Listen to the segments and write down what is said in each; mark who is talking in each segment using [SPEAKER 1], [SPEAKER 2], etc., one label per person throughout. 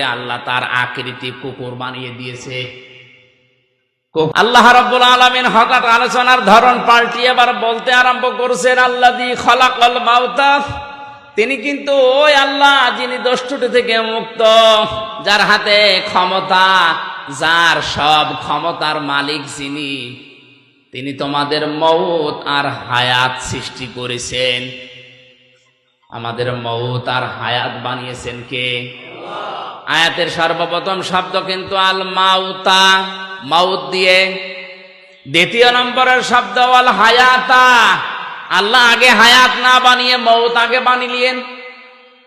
[SPEAKER 1] আল্লাহ তার আকৃতি কুকুর বানিয়ে দিয়েছে। আল্লাহ রাব্বুল আলামিন হঠাৎ আলোচনার ধরন পাল্টিয়ে এবার বলতে আরম্ভ করছেন আল্লাহ দি খলাকল মাউতা। তিনি কিন্তু ওই আল্লাহ যিনি দোষ্টুটি থেকে মুক্ত, যার হাতে ক্ষমতা, যার সব ক্ষমতার মালিক যিনি, তিনি তোমাদের মৌত আর হায়াত সৃষ্টি করেছেন। আমাদের মৌত আর হায়াত বানিয়েছেন কে? আয়াতের সর্বপ্রথম শব্দ কিন্তু আল মাউতা, মাউত দিয়ে। দ্বিতীয় নম্বরের শব্দ আল হায়াতা। আল্লাহ আগে হায়াত না বানিয়ে মৌত আগে বানিলেন।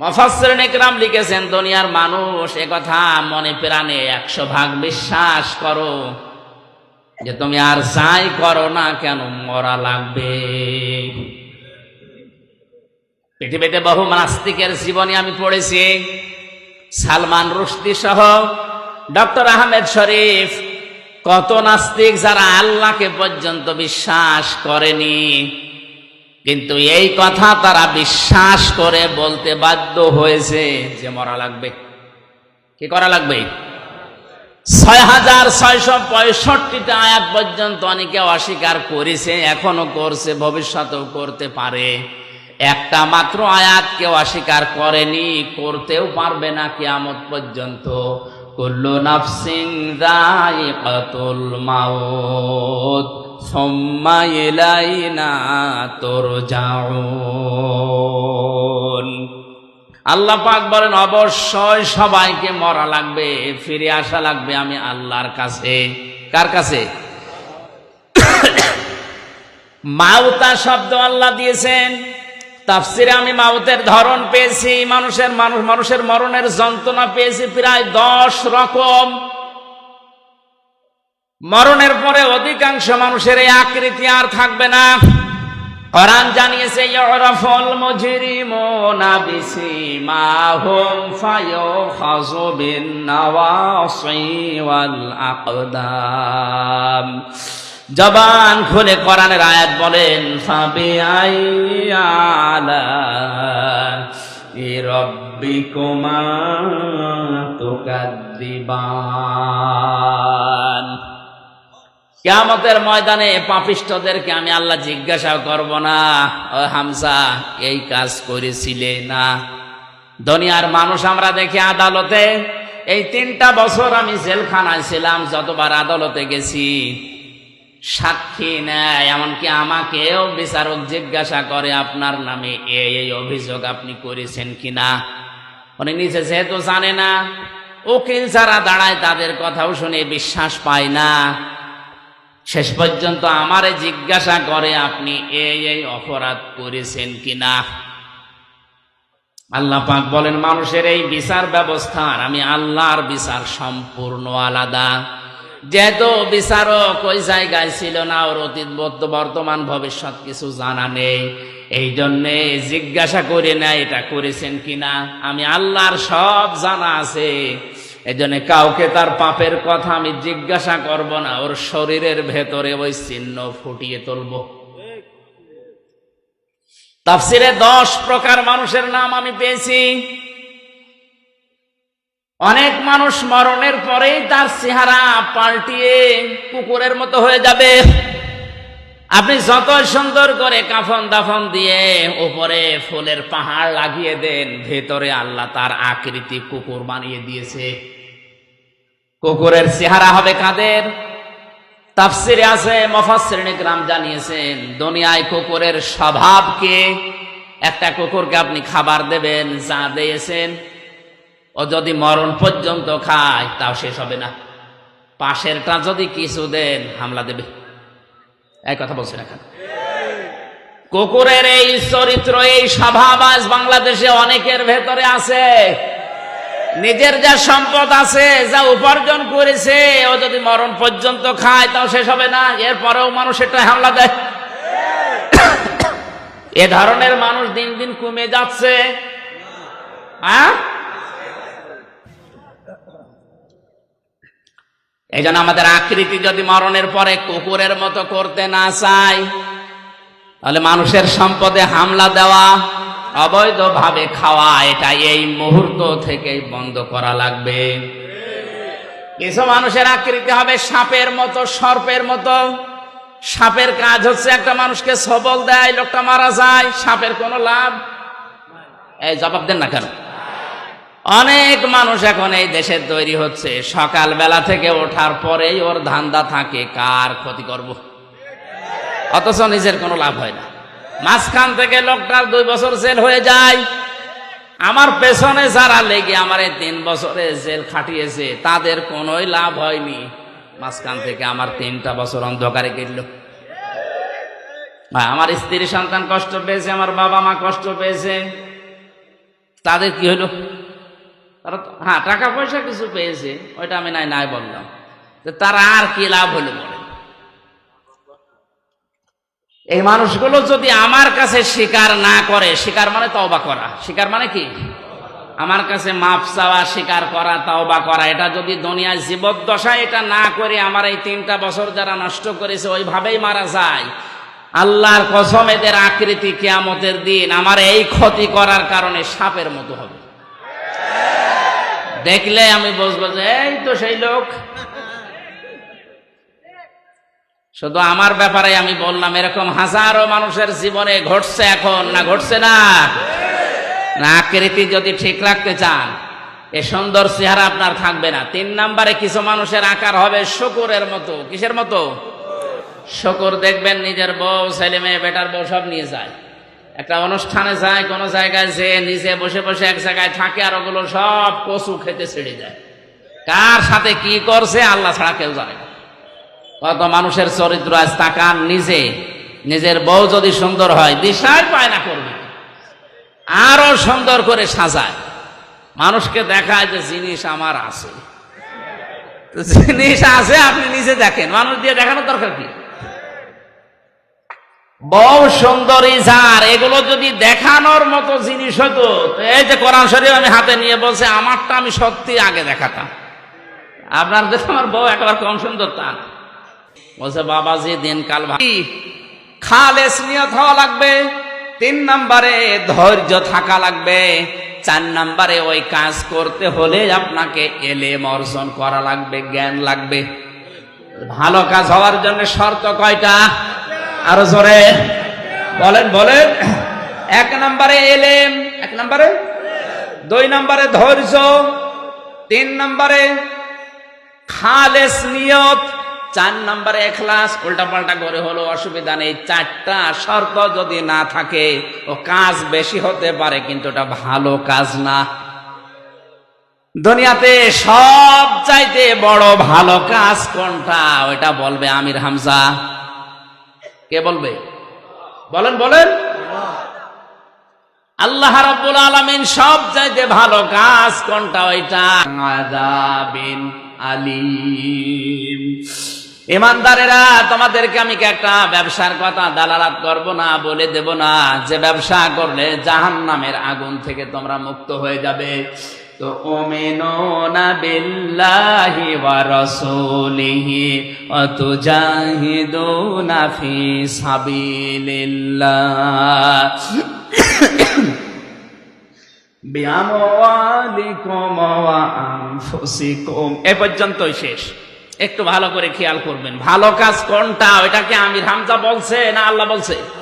[SPEAKER 1] মফাসসির ইকরাম লিখেছেন, দুনিয়ার মানুষ কথা মনে প্রাণে একশো ভাগ বিশ্বাস করো। যে তুমি আর যাই করো না কেন, মরা লাগবে। পৃথিবীতে বহু নাস্তিকের জীবনী আমি পড়েছি। সালমান রুশদি সহ ডক্টর আহমেদ শরীফ কত নাস্তিক যারা আল্লাহকে পর্যন্ত বিশ্বাস করেনি। কিন্তু এই কথা তারা বিশ্বাস করে বলতে বাধ্য হয়েছে যে মরা লাগবে। কি করা লাগবে? ছয় হাজার ছয়শো পঁয়ষট্টিটা আয়াত পর্যন্ত অনেকে অস্বীকার করেছে, এখনও করছে, ভবিষ্যতেও করতে পারে। একটা মাত্র আয়াত কেউ অস্বীকার করেনি, করতেও পারবে না কিয়ামত পর্যন্ত। কুল্লু নাফসিং যায়িকাতুল মাউত, সুম্মা আল্লাহ পাক বলেন, অবশ্যই সবাইকে মরা লাগবে, ফিরে আসা লাগবে আমি আল্লাহর কাছে। কার কাছে? মাউতা শব্দ আল্লাহ দিয়েছেন। তাফসিরে আমি মাউতের ধরন পেয়েছি, মানুষের মানুষ, মানুষের মরণের যন্ত্রণা পেয়েছি প্রায় দশ রকম। মরণের পরে অধিকাংশ মানুষের এই আকৃতি আর থাকবে না। কোরআন জানিয়েছে, ইউরাফুল মুজরিমুনা বিসিমাহুম ফায়ুখাযু বিন নাওয়াসি ওয়াল আকদাম। জবান খুলে কোরআনের আয়াত বলেন ফাবি আইয়ালা রব্বিকুমা তুকাদ্দিবান। কেয়ামতের ময়দানে পাপিষ্টদেরকে আমি আল্লাহ জিজ্ঞাসা করব না, ও হামসা এই কাজ করেছিলে না? দুনিয়ার মানুষ আমরা দেখি আদালতে, এই তিনটা বছর আমি জেলখানায় ছিলাম, যতবার আদালতে গেছি সাক্ষী নেয়, এমনকি আমাকেও বিচারক জিজ্ঞাসা করে, আপনার নামে এই অভিযোগ আপনি করেছেন কিনা? উনি নিজে যেহেতু জানে না, উকিল যারা দাঁড়ায় তাদের কথাও শুনে বিশ্বাস পায় না। শেষ পর্যন্ত আমারে জিজ্ঞাসা করে, আপনি এই এই অপরাধ করেছেন কিনা? আল্লাহ পাক বলেন, মানুষের এই বিচার ব্যবস্থার আমি আল্লাহর বিচার সম্পূর্ণ আলাদা। যেহেতু বিচারক ওই জায়গায় ছিল না, ওর অতীত বর্ত- বর্তমান ভবিষ্যৎ কিছু জানা নেই। এই জন্যে জিজ্ঞাসা করে না এটা করেছেন কিনা? আমি আল্লাহর সব জানা আছে। এই জন্য কাউকে তার পাপের কথা আমি জিজ্ঞাসা করব না, ওর শরীরের ভেতরে ওই চিহ্ন ফুটিয়ে তুলব। তাফসিরে দশ প্রকার মানুষের নাম আমি পেয়েছি। অনেক মানুষ মরণের পরেই তার চেহারা পাল্টিয়ে কুকুরের মতো হয়ে যাবে। আপনি যত সুন্দর করে কাফন দাফন দিয়ে উপরে ফুলের পাহাড় লাগিয়ে দেন, ভেতরে আল্লাহ তার আকৃতি কুকুর বানিয়ে দিয়েছে। কুকুরের চেহারা হবে কাদের? তাফসিরে আছে মফাসির গ্রাম জানিয়েছেন, দুনিয়ায় কুকুরের স্বভাবকে একটা কুকুরকে আপনি খাবার দেবেন, যা দিয়েছেন ও যদি মরণ পর্যন্ত খায়, তাও শেষ হবে না। পাশেরটা যদি কিছু দেন, হামলা দেবে। এই কথা বলছে না কেন কুকুরের এই চরিত্র, এই স্বভাব আজ বাংলাদেশে অনেকের ভেতরে আছে। নিজের যা সম্পদ আছে, যা উপার্জন করেছে, ও যদি মরণ পর্যন্ত খায়, তাও শেষ হবে না। এরপরেও মানুষ এটা হামলা দেয়। এ ধরনের মানুষ দিন দিন কমে যাচ্ছে। হ্যাঁ? এই জন্য আমাদের আকৃতি যদি মরণের পরে কুকুরের মতো করতে না চাই তাহলে মানুষের সম্পদে হামলা দেওয়া, অবৈধভাবে খাওয়া, এটা এই মুহূর্ত থেকেই বন্ধ করা লাগবে। কিছু মানুষের আকৃতি হবে সাপের মতো, সর্পের মতো। সাপের কাজ হচ্ছে একটা মানুষকে সবল দেয়, লোকটা মারা যায়, সাপের কোনো লাভ এই জবাব দেন না কেন? অনেক মানুষ এখন এই দেশে তৈরি হচ্ছে। সকাল বেলা থেকে ওঠার পরেই ওর ধান্দা থাকে, কার ক্ষতি করব? অথচ নিজের কোনো লাভ হয় না। মাঝখান থেকে লোকটার দুই বছর জেল হয়ে যায়। আমার পেছনে যারা লেগে আমার এই তিন বছরে জেল খাটিয়েছে, তাদের কোনোই লাভ হয়নি। মাঝখান থেকে আমার তিনটা বছর অন্ধকারে গেল আমার স্ত্রী সন্তান কষ্ট পেয়েছে, আমার বাবা মা কষ্ট পেয়েছে। তাদের কি হলো তারা হ্যাঁ টাকা পয়সা কিছু পেয়েছে, ওইটা আমি নাই নাই বললাম। যে তারা আর কি লাভ হলো এই মানুষগুলো যদি আমার কাছে স্বীকার না করে, স্বীকার মানে তওবা করা। স্বীকার মানে কি? আমার কাছে মাপ চাওয়া, স্বীকার করা, তওবা করা। এটা যদি দুনিয়ায় জীবদ্দশা এটা না করে আমার এই তিনটা বছর যারা নষ্ট করেছে, ওইভাবেই মারা যায়। আল্লাহর কসম, এদের আকৃতি কেয়ামতের দিন আমার এই ক্ষতি করার কারণে সাপের মতো হবে। দেখলে আমি বুঝব যে, এই তো সেই লোক। শুধু আমার ব্যাপারে আমি বললাম, এরকম হাজারো মানুষের জীবনে ঘটছে এখন, না ঘটছে না, আকৃতি যদি ঠিক রাখতে চান, এ সুন্দর চেহারা আপনার থাকবে না। তিন নাম্বারে কিছু মানুষের আকার হবে শুকুরের মতো। কিসের মতো? শকুর দেখবেন নিজের বউ, ছেলে মেয়ে, বেটার বউ সব নিয়ে যায়। একটা অনুষ্ঠানে যায়, কোনো জায়গায় যে নিজে বসে বসে এক জায়গায় থাকে আর ওগুলো সব কচু খেতে ছেড়ে যায় কার সাথে কি করছে আল্লাহ ছাড়া কেউ জানে কত মানুষের চরিত্র আজ তাকান নিজে, নিজের বউ যদি সুন্দর হয় দিশাই পায় না করবে। আরও সুন্দর করে সাজায়। মানুষকে দেখায় যে জিনিস আমার আছে। জিনিস আছে, আপনি নিজে দেখেন। মানুষ দিয়ে দেখানোর দরকার কি? বউ সুন্দরী যার এগুলো যদি দেখানোর মতো জিনিস হতো এই যে কোরআন শরীফ আমি হাতে নিয়ে বলছে, আমারটা আমি সত্যি আগে দেখাতাম। আপনার দেশে আমার বউ একবার কম সুন্দর তা। বলছে, বাবাজি, দিনকাল ভাই খালেস নিয়ত হওয়া লাগবে, তিন নম্বরে ধৈর্য থাকা লাগবে, চার নম্বরে ওই কাজ করতে হলে আপনাকে এলেম অর্জন করা লাগবে, জ্ঞান লাগবে। ভালো কাজ হওয়ার জন্য শর্ত কয়টা? আরও জোরে। বলেন বলেন। এক নম্বরে এলেম, এক নম্বরে? দুই নম্বরে ধৈর্য, তিন নম্বরে খালেস নিয়ত, চার নম্বরে এখলাস। উল্টা পাল্টা করে হলো অসুবিধা নেই। চারটা শর্ত যদি না থাকে, ও কাজ বেশি হতে পারে, কিন্তু ওটা ভালো কাজ না। দুনিয়াতে সব চাইতে বড় ভালো কাজ কোনটা? ওইটা বলবে আমির হামজা। কে বলবে? বলেন বলেন। আল্লাহ রাব্বুল আলামিন সব চাইতে ভালো কাজ কোনটা? ওইটা। আযাবিন আলিম। ইমানদারেরা, তোমাদেরকে আমি একটা ব্যবসার কথা দালালাত করব না, বলে দেব না? যে ব্যবসা করলে জাহান্নামের আগুন থেকে তোমরা মুক্ত হয়ে যাবে। ওয়া তুজাহিদুনা ফি সাবিলিল্লাহ বিআমওয়ালিকুম ওয়া আনফুসিকুম এ পর্যন্তই শেষ। একটু ভালো করে খেয়াল করবেন। ভালো কাজ কোনটা? ওইটাকে আমির হামজা বলছে না আল্লাহ বলছে?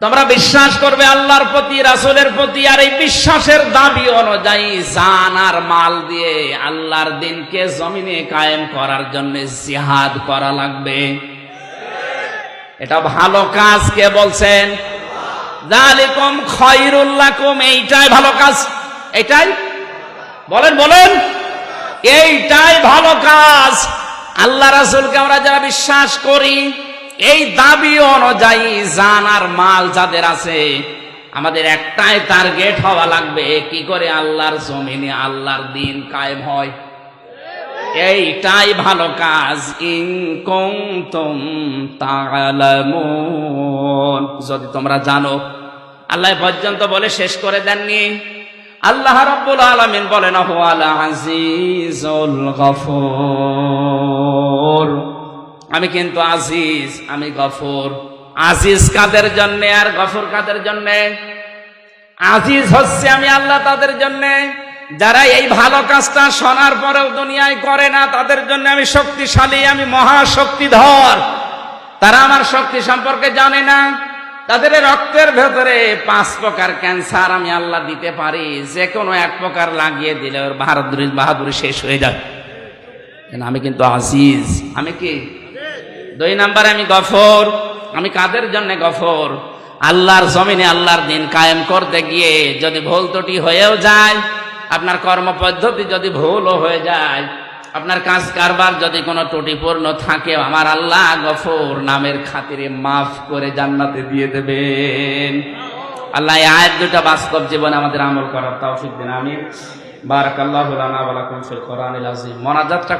[SPEAKER 1] তোমরা বিশ্বাস করবে আল্লাহর প্রতি, রাসূলের প্রতি, আর এই বিশ্বাসের দাবি অনুযায়ী জান আর মাল দিয়ে আল্লাহর দিনকে জমিনে কায়েম করার জন্য জিহাদ করা লাগবে। এটা ভালো কাজ, কে বলছেন? এইটাই ভালো কাজ। এইটাই? বলেন বলেন। এইটাই ভালো কাজ। আল্লাহ রাসুলকে আমরা যারা বিশ্বাস করি এই দাবি অনুযায়ী জান আর মাল যাদের আছে, আমাদের একটাই টার্গেট হওয়া লাগবে, কি করে আল্লাহর জমিনে আল্লাহর দিন কায়েম হয়? এইটাই ভালো কাজ। ইনকুম তালামুন যদি তোমরা জানো, আল্লাহ পর্যন্ত বলে শেষ করে দেননি। আল্লাহ রাব্বুল আলামিন বলেন হুয়াল আজিজুল গফুর। আমি কিন্তু আজিজ, আমি গফর। আজিজ কাদের জন্য আর গফর কাদের জন্য? আজিজ হচ্ছে আমি আল্লাহ তাদের জন্য। যারা এই ভালো কাজটা শোনার পরেও দুনিয়ায় করে না, তাদের জন্য আমি শক্তিশালী, আমি মহাশক্তিধর। তারা আমার শক্তি সম্পর্কে জানে না। তাদের রক্তের ভেতরে পাঁচ প্রকার ক্যান্সার আমি আল্লাহ দিতে পারি। যে কোনো এক প্রকার লাগিয়ে দিলে ওর বাহাদুরি বাহাদুরি শেষ হয়ে যায়। আমি কিন্তু আজিজ। আমি কি? দুই নাম্বারে, আমি গফর। আমি কাদের জন্য গফর? আল্লাহর জমিনে আল্লাহর দিন কায়েম করতে গিয়ে যদি ভুল ত্রুটি হয়েও যায়, আপনার কর্ম পদ্ধতি যদি ভুলও হয়ে যায়, আপনার কাজ কারবার যদি কোনো ত্রুটিপূর্ণ থাকে, আমার আল্লাহ গফর নামের খাতিরে মাফ করে জান্নাতে দিয়ে দেবেন। আল্লাহ আয়াত দুটা বাস্তব জীবনে আমাদের আমল করার তৌফিক দিন আমি বারাকাল্লাহু আযীম। মোনাজাতটা